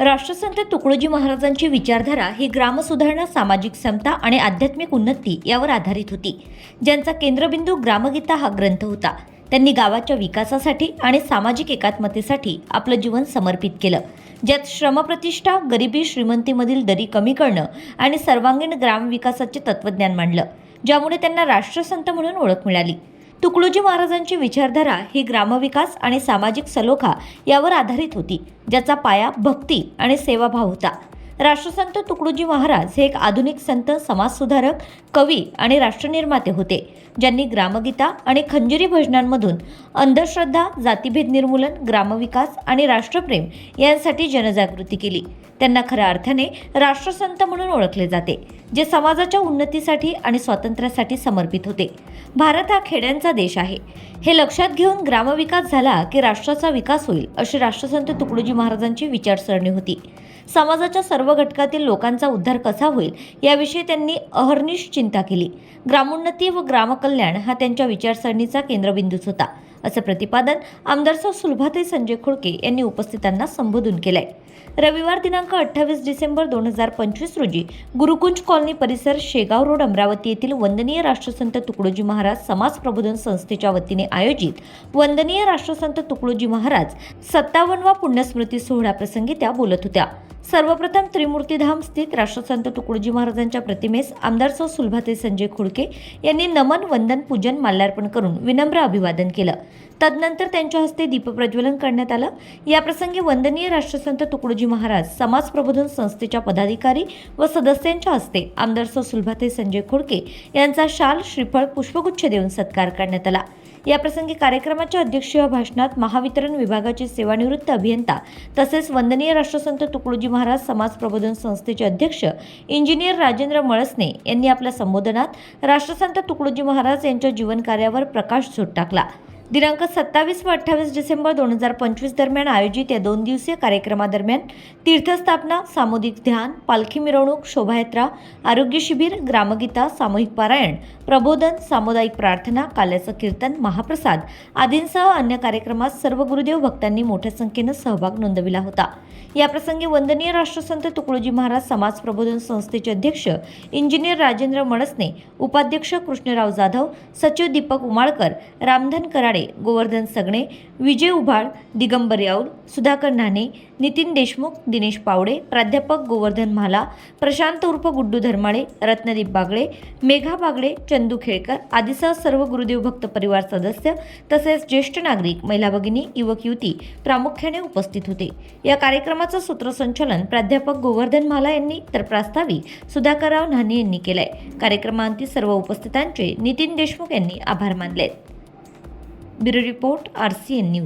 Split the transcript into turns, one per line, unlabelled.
राष्ट्रसंत तुकडोजी महाराजांची विचारधारा ही ग्रामसुधारणा सामाजिक समता आणि आध्यात्मिक उन्नती यावर आधारित होती ज्यांचा केंद्रबिंदू ग्रामगीता हा ग्रंथ होता. त्यांनी गावाच्या विकासासाठी आणि सामाजिक एकात्मतेसाठी आपलं जीवन समर्पित केलं ज्यात श्रमप्रतिष्ठा गरिबी श्रीमंतीमधील दरी कमी करणं आणि सर्वांगीण ग्रामविकासाचे तत्त्वज्ञान मांडलं ज्यामुळे त्यांना राष्ट्रसंत म्हणून ओळख मिळाली. तुकडोजी महाराजांची विचारधारा ही ग्रामविकास आणि सामाजिक सलोखा यावर आधारित होती ज्याचा पाया भक्ती आणि सेवाभाव होता. राष्ट्रसंत तुकडोजी महाराज हे एक आधुनिक संत समाजसुधारक कवी आणि राष्ट्रनिर्माते होते ज्यांनी ग्रामगीता आणि खंजिरी भजनांमधून अंधश्रद्धा जातीभेद निर्मूलन ग्रामविकास आणि राष्ट्रप्रेम यांसाठी जनजागृती केली. त्यांना खऱ्या अर्थाने राष्ट्रसंत म्हणून ओळखले जाते जे समाजाच्या उन्नतीसाठी आणि स्वातंत्र्यासाठी समर्पित होते. भारत हा खेड्यांचा देश आहे. हे लक्षात घेऊन ग्रामविकास झाला की राष्ट्राचा विकास होईल अशी राष्ट्रसंत तुकडोजी महाराजांची विचारसरणी होती. समाजाच्या सर्व घटकातील लोकांचा उद्धार कसा होईल याविषयी त्यांनी अहर्निश चिंता केली. ग्रामोन्नती व ग्रामकल्याण हा त्यांच्या विचारसरणीचा केंद्रबिंदूच होता असं प्रतिपादन आमदार सौ संजय खोडके यांनी उपस्थितांना संबोधून केलंय. रविवार दिनांक अठ्ठावीस डिसेंबर दोन हजार पंचवीस रोजी गुरुकुंज कॉलनी परिसर शेगाव रोड अमरावती येथील वंदनीय राष्ट्रसंत तुकडोजी महाराज समाज प्रबोधन संस्थेच्या वतीने आयोजित वंदनीय राष्ट्रसंत तुकडोजी महाराज सत्तावन्नवा पुण्यस्मृती सोहळ्याप्रसंगी त्या बोलत होत्या. सर्वप्रथम त्रिमूर्तीधाम स्थित राष्ट्रसंत तुकडोजी महाराजांच्या प्रतिमेस आमदार सौ सुलभाते संजय खुडके यांनी नमन वंदन पूजन माल्यार्पण करून विनम्र अभिवादन केलं. तदनंतर त्यांच्या हस्ते दीपप्रज्वलन करण्यात आलं. याप्रसंगी वंदनीय राष्ट्रसंत तुकडोजी महाराज समाज प्रबोधन संस्थेच्या पदाधिकारी व सदस्यांच्या हस्ते आमदार सौ सुलभाते संजय खुडके यांचा शाल श्रीफळ पुष्पगुच्छ देऊन सत्कार करण्यात आला. याप्रसंगी कार्यक्रमाच्या अध्यक्षीय भाषणात महावितरण विभागाचे सेवानिवृत्त अभियंता तसेच वंदनीय राष्ट्रसंत तुकडोजी महाराज समाज प्रबोधन संस्थेचे अध्यक्ष इंजिनियर राजेंद्र मळसने यांनी आपल्या संबोधनात राष्ट्रसंत तुकडोजी महाराज यांच्या जीवनकार्यावर प्रकाश झोड टाकला. दिनांक सत्तावीस व अठ्ठावीस डिसेंबर दोन हजार पंचवीस दरम्यान आयोजित या दोन दिवसीय कार्यक्रमादरम्यान तीर्थस्थापना सामुदायिक ध्यान पालखी मिरवणूक शोभायात्रा आरोग्य शिबिर ग्रामगीता सामूहिक पारायण प्रबोधन सामुदायिक प्रार्थना काल्याचं कीर्तन महाप्रसाद आदींसह अन्य कार्यक्रमात सर्व गुरुदेव भक्तांनी मोठ्या संख्येनं सहभाग नोंदविला होता. याप्रसंगी वंदनीय राष्ट्रसंत तुकडोजी महाराज समाज प्रबोधन संस्थेचे अध्यक्ष इंजिनियर राजेंद्र मणसने उपाध्यक्ष कृष्णराव जाधव सचिव दीपक उमाळकर रामधन कराडे गोवर्धन सगणे विजय उभाळ दिगंबर याऊल सुधाकर नाणे नितीन देशमुख दिनेश पावडे प्राध्यापक गोवर्धन म्हाला प्रशांत उर्फ गुड्डू धर्माळे रत्नदीप बागळे मेघा बागळे चंदू खेळकर आदीसह सर्व गुरुदेव भक्त परिवार सदस्य तसेच ज्येष्ठ नागरिक महिला भगिनी युवक युवती प्रामुख्याने उपस्थित होते. या कार्यक्रमाचं सूत्रसंचालन प्राध्यापक गोवर्धन म्हाला यांनी तर प्रास्ताविक सुधाकरराव नाणे यांनी केलंय. कार्यक्रमांती सर्व उपस्थितांचे नितीन देशमुख यांनी आभार मानले bureau report R C N news.